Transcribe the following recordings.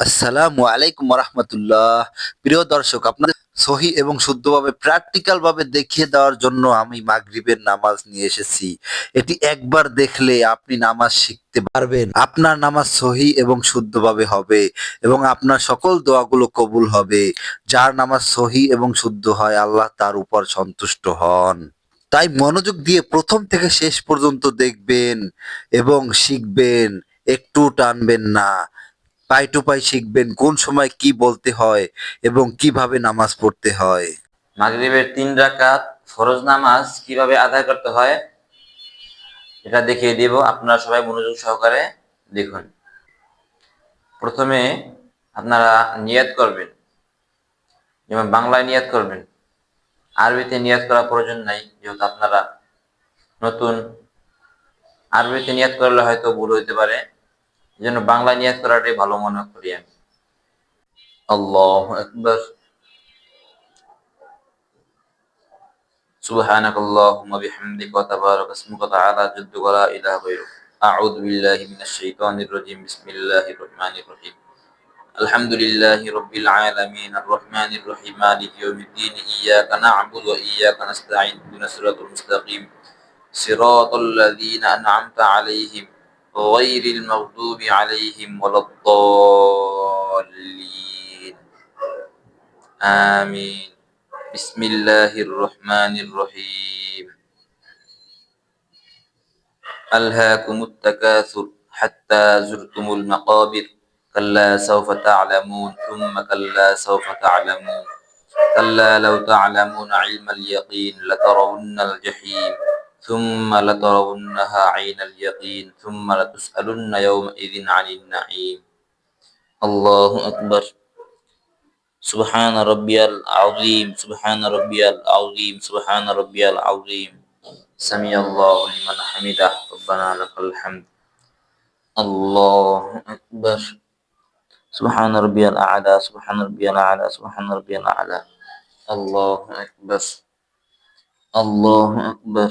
আসসালামু আলাইকুম রহমতুল্লাহ প্রিয় দর্শক, আপনাদের সহি এবং শুদ্ধভাবে প্র্যাকটিক্যাল ভাবে দেখিয়ে দেওয়ার জন্য আমি মাগরিবের নামাজ নিয়ে এসেছি। এটি একবার দেখলে আপনি নামাজ শিখতে পারবেন। আপনার নামাজ সহি এবং শুদ্ধভাবে হবে এবং আপনার সকল দোয়াগুলো কবুল হবে। যার নামাজ সহি এবং শুদ্ধ হয়, আল্লাহ তার উপর সন্তুষ্ট হন। তাই মনোযোগ দিয়ে প্রথম থেকে শেষ পর্যন্ত দেখবেন এবং শিখবেন, একটু টানবেন না। পাই টু পাই শিখবেন, কোন সময় কি বলতে হয় এবং কীভাবে নামাজ পড়তে হয়। মাগরিবের তিন রাকাত ফরজ নামাজ কীভাবে আদায় করতে হয়, এটা দেখিয়ে দিব। আপনারা সবাই মনোযোগ সহকারে দেখুন। প্রথমে আপনারা নিয়াত করবেন। যেমন বাংলায় নিয়াত করবেন। আরবিতে নিয়াত করার প্রয়োজন নাই, যেহেতু আপনারা নতুন। আরবিতে নিয়াত করলে হয়তো ভুল হইতে পারে। এই জন্য বাংলায় নিয়াত করাটাই ভালো মনে করি আমি আল্লাহ একবার سبحانك اللهم بحمدك وتبارك اسمك وتعالى جدك ولا إله غيرك أعوذ بالله من الشيطان الرجيم بسم الله الرحمن الرحيم الحمد لله رب العالمين الرحمن الرحيم مالك يوم الدين إياك نعبد وإياك نستعين اهدنا الصراط المستقيم صراط الذين أنعمت عليهم غير المغضوب عليهم ولا الضالين. آمين. بسم الله الرحمن الرحيم. ألهاكم التكاثر حتى زرتم المقابر. كلا سوف تعلمون ثم كلا سوف تعلمون. كلا لو تعلمون علم اليقين لترون الجحيم. ثم لترونها عين اليقين ثم لتسألن يومئذ عن النعيم. الله أكبر. سبحان ربي العظيم سبحان ربي العظيم سبحان ربي العظيم. سمي الله لمن حمده. ربنا لك الحمد. الله أكبر. سبحان ربي الأعلى سبحان ربي الأعلى سبحان ربي الأعلى. الله أكبر. الله أكبر.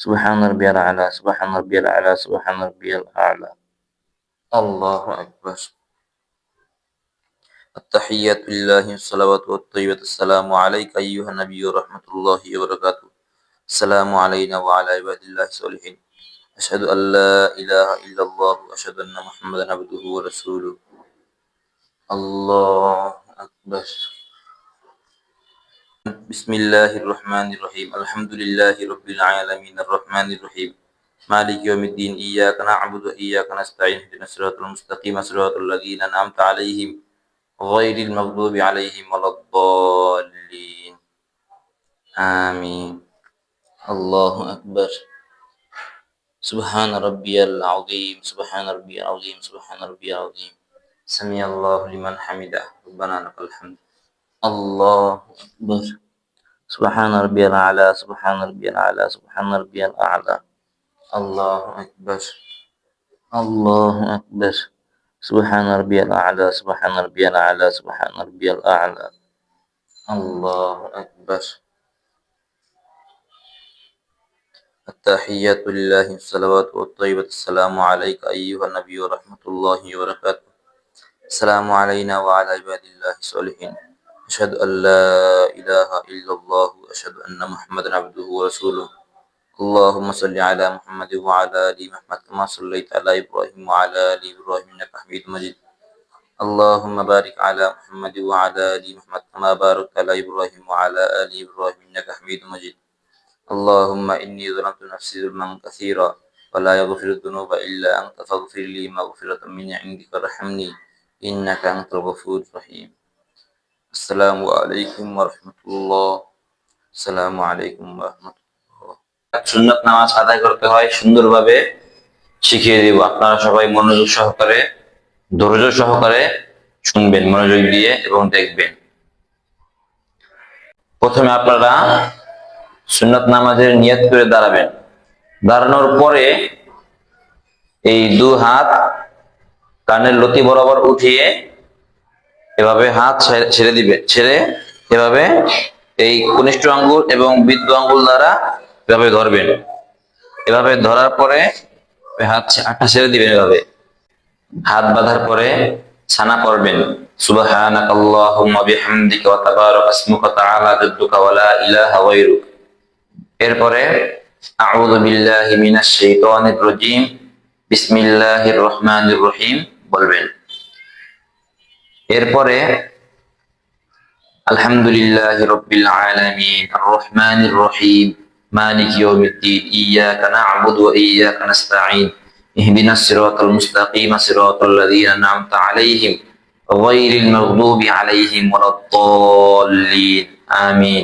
سبحان ربي الأعلى سبحان ربي الأعلى سبحان ربي الأعلى. الله أكبر. التحيات لله الصلوات والطيبات السلام عليك أيها النبي ورحمة الله وبركاته. السلام علينا وعلى عباد الله الصالحين. أشهد أن لا إله إلا الله وأشهد أن محمدا عبده ورسوله. الله أكبر. بسم الله الرحمن الرحيم. الحمد لله رب العالمين. الرحمن الرحيم. مالك يوم الدين. إياك نعبد وإياك نستعين. اهدنا الصراط المستقيم. صراط الذين أنعمت عليهم غير المغضوب عليهم ولا الضالين. آمين. الله أكبر. سبحان ربي العظيم. سبحان ربي العظيم. سبحان ربي العظيم. سمي الله لمن حمده. ربنا لك الحمد. الله أكبر. سبحان ربي الأعلى سبحان ربي الأعلى سبحان ربي الأعلى. الله أكبر. الله أكبر. سبحان ربي الأعلى سبحان ربي الأعلى سبحان ربي الأعلى. الله أكبر. التحيات لله الصلوات والطيبة. السلام عليك أيها النبي ورحمة الله وبركاته. السلام علينا وعلى عباد الله الصالحين. أشهد أن لا إله إلا الله وأشهد أن محمدا عبده ورسوله. اللهم صل على محمد وعلى آل محمد كما صليت على إبراهيم وعلى آل إبراهيم إنك حميد مجيد. اللهم بارك على محمد وعلى آل محمد كما باركت على إبراهيم وعلى آل إبراهيم إنك حميد مجيد. اللهم إني ظلمت نفسي ظلما كثيرا ولا يغفر الذنوب إلا أنت فاغفر لي مغفرة من عندك وارحمني إنك أنت الغفور الرحيم. আসসালামু আলাইকুম রহমতুল্লাহ আসসালামু আলাইকুম রহমতুল্লাহ সুন্নত নামাজ আদায় করতে হয়, সুন্দরভাবে শিখিয়ে দিব। আপনারা সবাই মনোযোগ সহকারে, ধৈর্য সহকারে শুনবেন, মনোযোগ দিয়ে এবং দেখবেন। প্রথমে আপনারা সুন্নাত নামাজের নিয়ত করে দাঁড়াবেন। দাঁড়ানোর পরে এই দু হাত কানের লতি বরাবর উঠিয়ে এভাবে হাত ছেড়ে দিবে, ছেড়ে এভাবে এই কনিষ্ঠ আঙ্গুল এবং বৃদ্ধ আঙ্গুল দ্বারা এভাবে ধরবেন। এভাবে ধরার পরে হাত হাতটা ছেড়ে দিবেন এভাবে। হাত বাঁধার পরে ছানা গায়রুক। এরপরে রহিম বলবেন। এরপরে, আলহামদুলিল্লাহ রব্বিল আলামিন আর রহমানির রহিম, মালিক ইয়াউমিদ্দিন, ইয়াকা না'বুদু ওয়া ইয়াকা ইহদিনাস সিরাতাল মুস্তাকিম সিরাতাল লাযীনা আন'আমতা আলাইহিম গায়রিল মাগদুবি আলাইহিম আমিন।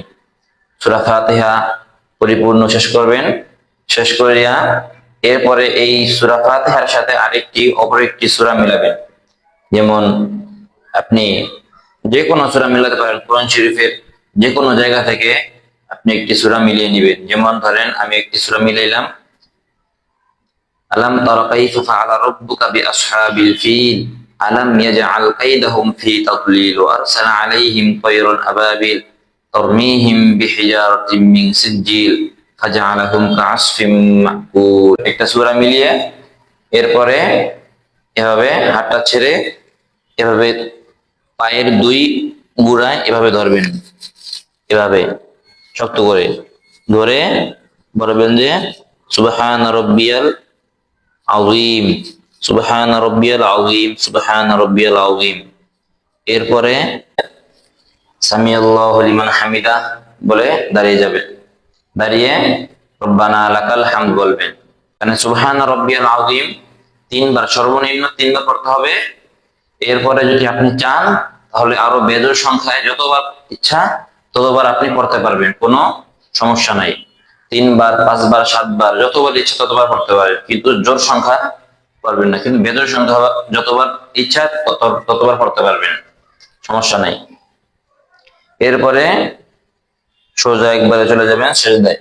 সূরা ফাতিহা পরিপূর্ণ শেষ করবেন। শেষ করিয়া এরপরে এই সূরা ফাতিহার সাথে আরেকটি, অপর একটি সূরা মিলাবেন। যেমন আপনি যে কোনো সুরা মিলাতে পারেন কোরআন শরীফের যে কোনো জায়গা থেকে আপনি একটি সুরা মিলিয়ে নেবেন। যেমন ধরেন, আমি একটি সুরা মিলাইলাম। আলাম তারাকাইফা ফাআলা রাব্বুকা বিআসহাবিল ফিল। আলাম ইয়াজআল কাইদাহুম ফি তাদলিল ওয়া আরসালা আলাইহিম আবাবিল। মিন ফাজআলাহুম কাআসফিম মাকুল। একটা সূরা মিলিয়ে এরপরে এভাবে হাতটা ছেড়ে এভাবে পায়ের দুই গুড়ায় এভাবে ধরবেন। এভাবে শক্ত করে ধরে বলবেন যে, সুবহান রব্বিয়াল আযীম, সুবহান রব্বিয়াল আযীম, সুবহান রব্বিয়াল আযীম। এরপরে সামি আল্লাহু হামিদা বলে দাঁড়িয়ে যাবেন দাঁড়িয়ে রব্বানা লাকাল হামদ বলবেন। মানে সুবহান রব্বিয়াল আযীম, তিনবার সর্বনিম্ন তিনবার পড়তে হবে। এরপরে যদি আপনি চান, তাহলে আরও বেজোর সংখ্যায় যতবার ইচ্ছা, ততবার আপনি পড়তে পারবেন, কোনো সমস্যা নাই। তিনবার, পাঁচবার, সাতবার, যতবার ইচ্ছা ততবার পড়তে পারবেন কিন্তু জোর সংখ্যা পারবেন না, কিন্তু বেজোর সংখ্যা যতবার ইচ্ছা, তত- ততবার পড়তে পারবেন, সমস্যা নাই। এরপরে সোজা একবারে চলে যাবেন, সেজদায়।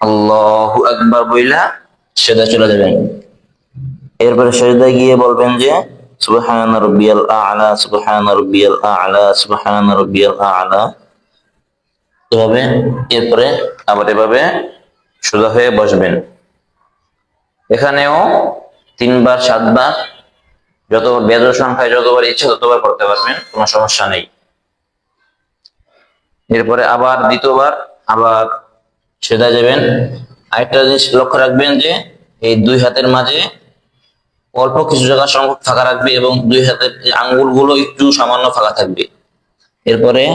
আল্লাহু আকবার বইলা সেজদা চলে যাবেন। এরপরে সেজদায় গিয়ে বলবেন যে সুবহান রাব্বিয়াল আ'লা, সুবহান রাব্বিয়াল আ'লা, সুবহান রাব্বিয়াল আ'লা। এভাবে এরপরে আবার এভাবে সোজা হয়ে বসবেন। এখানেও তিনবার, সাতবার যত বেদর সংখ্যায় যতবার ইচ্ছে ততবার করতে পারবেন, কোনো সমস্যা নেই। এরপরে আবার দ্বিতীয়বার, আবার সেদা যাবেন। আরেকটা জিনিস লক্ষ্য রাখবেন যে, এই দুই হাতের মাঝে অল্প কিছু জায়গা সংখ্যক ফাঁকা রাখবে এবং দুই হাতের আঙ্গুলগুলো একটু সামান্য ফাঁকা থাকবে। এরপরে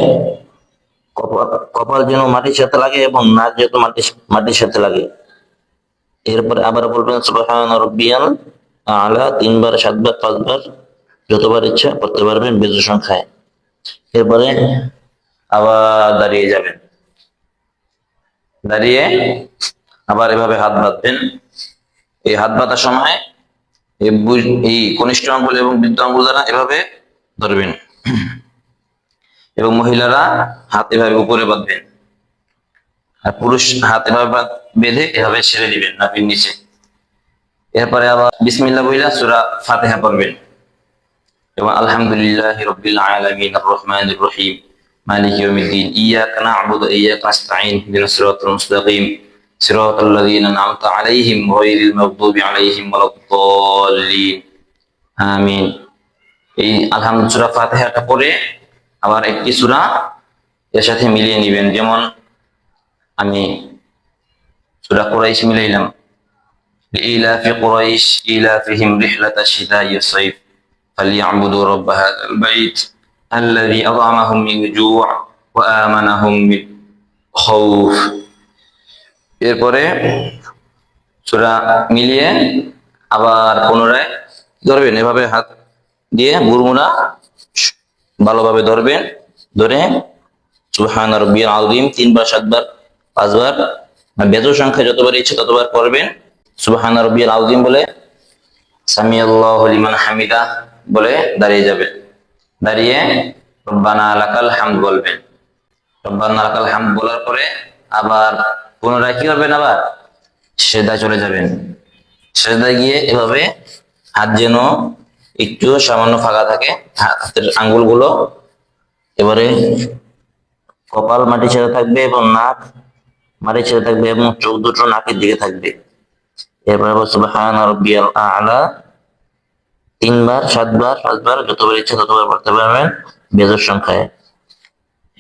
কপাল- যেন মাটির সাথে লাগে এবং নাক যেন মাটির সাথে লাগে। এরপরে আবার বলবেন আলা, তিনবার, সাতবার, পাঁচবার, যতবার ইচ্ছা করতে পারবেন বেজু সংখ্যায়। এরপরে আবার দাঁড়িয়ে যাবেন। দাঁড়িয়ে আবার এভাবে হাত বাঁধবেন। এই হাত বাঁধার সময় এই কনিষ্ঠ আঙ্গুল এবং বৃদ্ধ আঙ্গুল দ্বারা এভাবে ধরবেন। এবং মহিলারা হাত এভাবে উপরে বাঁধবেন। আর পুরুষ হাত এভাবে বেঁধে এভাবে ছেড়ে দিবেন নাপির নিচে। এরপরে আবার বিসমিল্লা বইলা সুরা ফাতিহা পড়বেন। এবং আলহামদুলিল্লাহ রাব্বিল আলামিন আর রহমানির রহিম, মালিক ইয়াউমিদ্দিন, ইয়াকা না'বুদু, ওয়া ইয়াকা নাস্তাঈন, ইহদিনাস মুস্তাকিম। সিরাতাল লাযীনা আন'আমতা আলাইহিম গায়রিল মাগদুবি আলাইহিম ওয়ালাদ-দাল্লিন আমিন এই আলহামদুলিল্লাহ সূরা ফাতিহাটা পড়ে আবার একটি সূরা এর সাথে মিলিয়ে নেবেন যেমন আমি সূরা কুরাইশ মিলাইলাম ইলাফি কুরাইশ ইলাফিহিম রিহলাতাশ শিতাই ওয়াস সাইফ فليعبدوا رب هذا البيت الذي أطعمهم من جوع وآمنهم من خوف এরপরে সুরা মিলিয়ে আবার পুনরায় ধরবেন। এভাবে হাত দিয়ে গুরমুনা ভালোভাবে ধরবেন। ধরে সুবহান রব্বিয়াল আযীম, তিনবার, সাতবার, পাঁচবার বেজর সংখ্যা যতবার ইচ্ছে ততবার পড়বেন। সুবহান রব্বিয়াল আযীম বলে সামি আল্লাহ হামিদা বলে দাঁড়িয়ে যাবেন। দাঁড়িয়ে, রব্বানা লাকাল হামদ বলবেন। রব্বানা লাকাল হামদ বলার পরে আবার পুনরায় কি করবেন আবার? সেদায় চলে যাবেন। সেদায় গিয়ে এভাবে হাত যেন একটু সামান্য ফাঁকা থাকে, হাতের আঙ্গুলগুলো। এবারে কপাল মাটি ছেড়ে থাকবে এবং নাক মাটি ছেড়ে থাকবে এবং চোখ দুটো নাকের দিকে থাকবে। এরপরে সুবহান আ'লা। তিনবার, সাতবার, পাঁচবার, যতবার ইচ্ছা ততবার পড়তে পারবেন বেজর সংখ্যায়।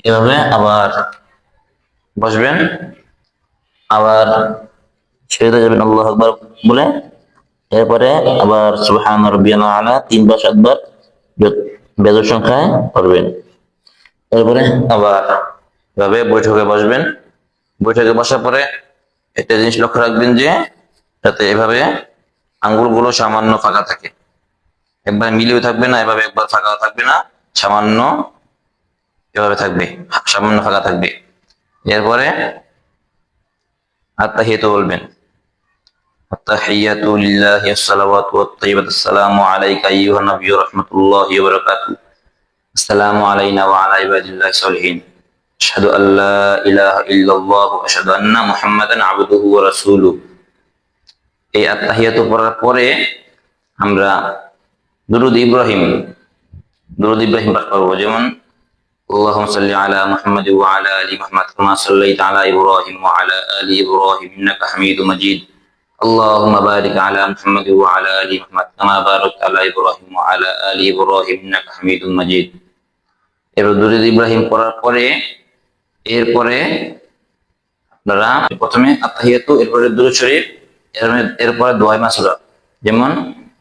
এভাবে আবার বসবেন। আবার ছেড়ে যাবেন, আল্লাহ আকবার বলে। এরপরে আবার সুবহান রাব্বিয়াল আ'লা তিনবার সাতবার বেজর সংখ্যায় পড়বেন। এরপরে আবার এভাবে বৈঠকে বসবেন। বৈঠকে বসার পরে একটা জিনিস লক্ষ্য রাখবেন যে, যাতে এভাবে আঙ্গুলগুলো সামান্য ফাঁকা থাকে। একবার মিলিয়ে থাকবে না, এভাবে একবার ফাঁকা থাকবে না, সামান্য এভাবে থাকবে, সামান্য ফাঁকা থাকবে। এরপরে আত্মাহিয়াত বলবেন আত্তাহিয়াতু লিল্লাহি আসসালাওয়াতু ওয়াত তাইয়্যিবাতু, আসসালামু আলাইকা আইয়ুহান আবদুহু ওয়া রাসূলুহু। এই আত্তাহিয়াতু পড়ার পরে আমরা দুরুদ ইব্রাহিম দুরুদ ইব্রাহিম পাঠ করব। যেমন اللهم صل على محمد وعلى ال محمد كما صليت على ابراهيم وعلى ال ابراهيم انك حميد مجيد اللهم بارك على محمد وعلى ال محمد كما باركت على ابراهيم وعلى ال ابراهيم انك حميد مجيد এবার দুরুদ ইব্রাহিম পড়ার পরে এরপরে আপনারা প্রথমে আত্মাহিয়াতু এরপরে দুরুদ শরীফ এর- এরপরে দোয়া মাসুরা যেমন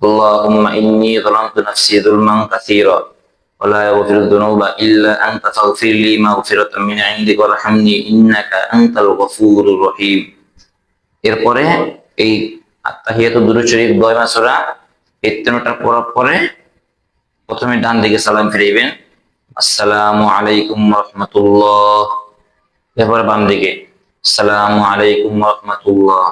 আল্লাহুম্মা ইন্নী যালামতু নাফসি যুলমান কাসীরা ولا يغفر الذنوب إلا أنت فاغفر لي مغفرة من عندك وارحمني إنك أنت الغفور الرحيم এরপরে এই আত্মাহিয়াতু দুরূদ শরীফ দয় মাসুরা এই তিনটা পড়ার পরে প্রথমে ডান দিকে সালাম ফিরাইবেন আসসালামু আলাইকুম রহমতুল্লাহ এরপরে বাম দিকে আসসালামু আলাইকুম রহমতুল্লাহ